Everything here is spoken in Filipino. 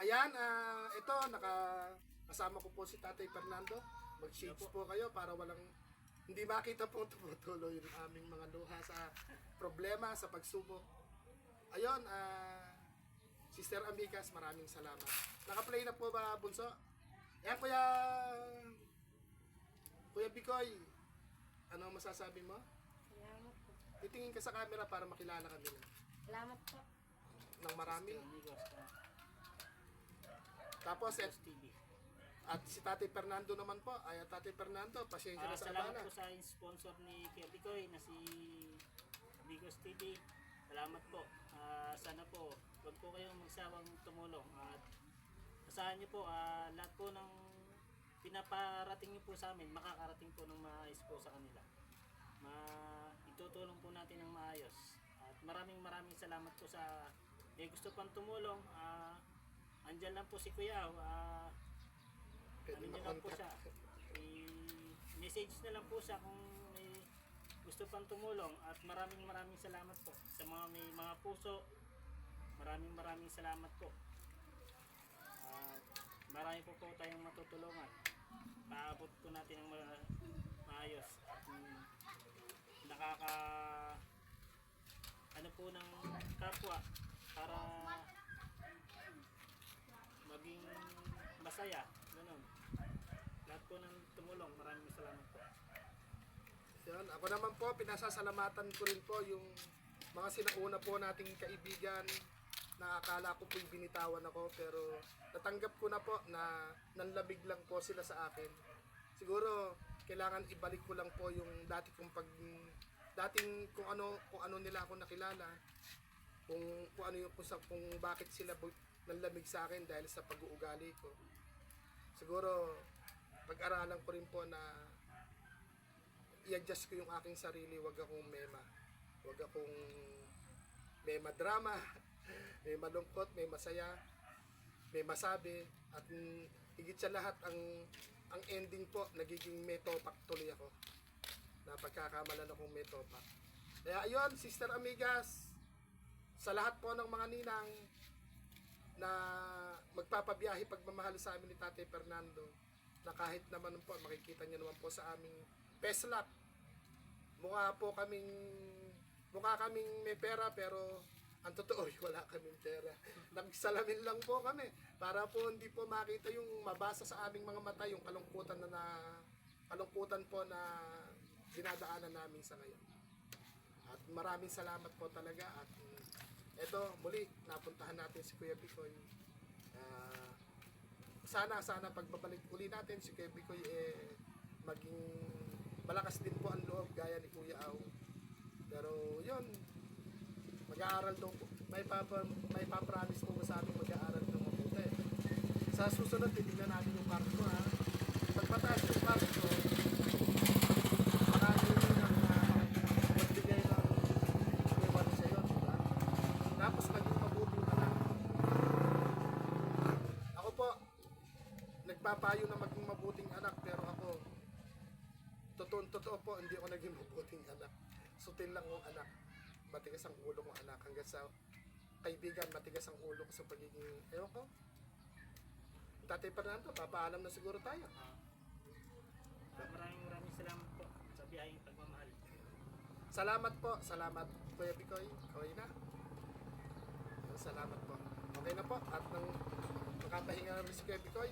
Ayan, ah, ito, naka, kasama ko po si Tatay Fernando. Mag-shades po kayo para walang, hindi makita po tumutuloy yung aming mga luha sa problema, sa pagsubok. Ayun, ah, Sister Amigas, maraming salamat. Naka-play na po ba, Bunso? Ayan, Kuya, Kuya Bikoy, ano ang masasabi mo? Salamat po. Titingin ka sa camera para makilala kami Salamat po. ng marami. Amigos, uh, Tapos, et, TV. At si Tatay Fernando naman po. Ay, Tatay Fernando, pasensya Ah, na sa salamat abala. po sa sponsor ni Kuya Bikoy na si Amigos TV. Salamat po. Ah, sana po, huwag po kayong magsawang tumulong. At asahan niyo po, ah, lahat po ng pinaparating niyo po sa amin, makakarating po ng maayos po sa kanila. Ma itutulong po natin ng maayos. At maraming maraming salamat po sa may gusto pang tumulong. Ah, andyan lang po si Kuya. Ah, Pwede ano nyo lang po siya. I-message na lang po siya kung may gusto pang tumulong at maraming maraming salamat po sa mga may mga puso. Maraming maraming salamat po. At marami po po tayong matutulungan. Paabot po natin ng ma- maayos at mm, nakaka ano po ng kapwa para maging masaya. Ganun. Lahat po ng tumulong, maraming salamat po. Yan. Ako naman po, pinasasalamatan ko rin po yung mga sinauna po nating kaibigan na akala ko po'y binitawan ako pero natanggap ko na po na nanlamig lang po sila sa akin. Siguro kailangan ibalik ko lang po yung dati kong pag dating kung ano kung ano nila ako nakilala kung kung ano yung kung, kung bakit sila bu- nanlamig sa akin dahil sa pag-uugali ko. Siguro pag-aralan ko rin po na i-adjust ko yung aking sarili, wag akong mema. Wag akong mema drama, may malungkot, may masaya, may masabi, at higit sa lahat ang ang ending po, nagiging may topak tuloy ako. Na pagkakamalan akong may topak. Kaya ayun, Sister Amigas, sa lahat po ng mga ninang na magpapabiyahe pagmamahal sa amin ni Tatay Fernando, na kahit naman po, makikita niyo naman po sa aming peslap, mukha po kaming mukha kaming may pera pero ang totoo wala kaming pera. Nagsalamin lang po kami para po hindi po makita yung mabasa sa aming mga mata yung kalungkutan na, na kalungkutan po na dinadaanan namin sa ngayon. At maraming salamat po talaga at eto muli napuntahan natin si Kuya Picoy. Ah, sana sana pagbabalik uli natin si Kuya Picoy eh maging malakas din po ang loob gaya ni Kuya Au. Pero yun, mag-aaral daw po. May papa, may papromise po sa amin mag-aaral ng mabuti. Sa susunod, titignan natin yung mark ko ha. Pag mataas yung mark ko, marami yun ang uh, magbigay ng iwan sa iyo, di ba? Tapos maging mabuti ka lang. Ako po, nagpapayo na maging mabuting anak pero ako totoo totoo po hindi ako naging mabuting anak sutil lang ang anak matigas ang ulo kong anak hanggang sa kaibigan matigas ang ulo ko sa pagiging ewan ko Tatay Fernando, papaalam na siguro tayo. Maraming maraming salamat po sa biyayang pagmamahal. Salamat po, salamat Kuya Picoy. Okay na. Salamat po. Okay na po. At nang makapahinga na si Kuya Picoy,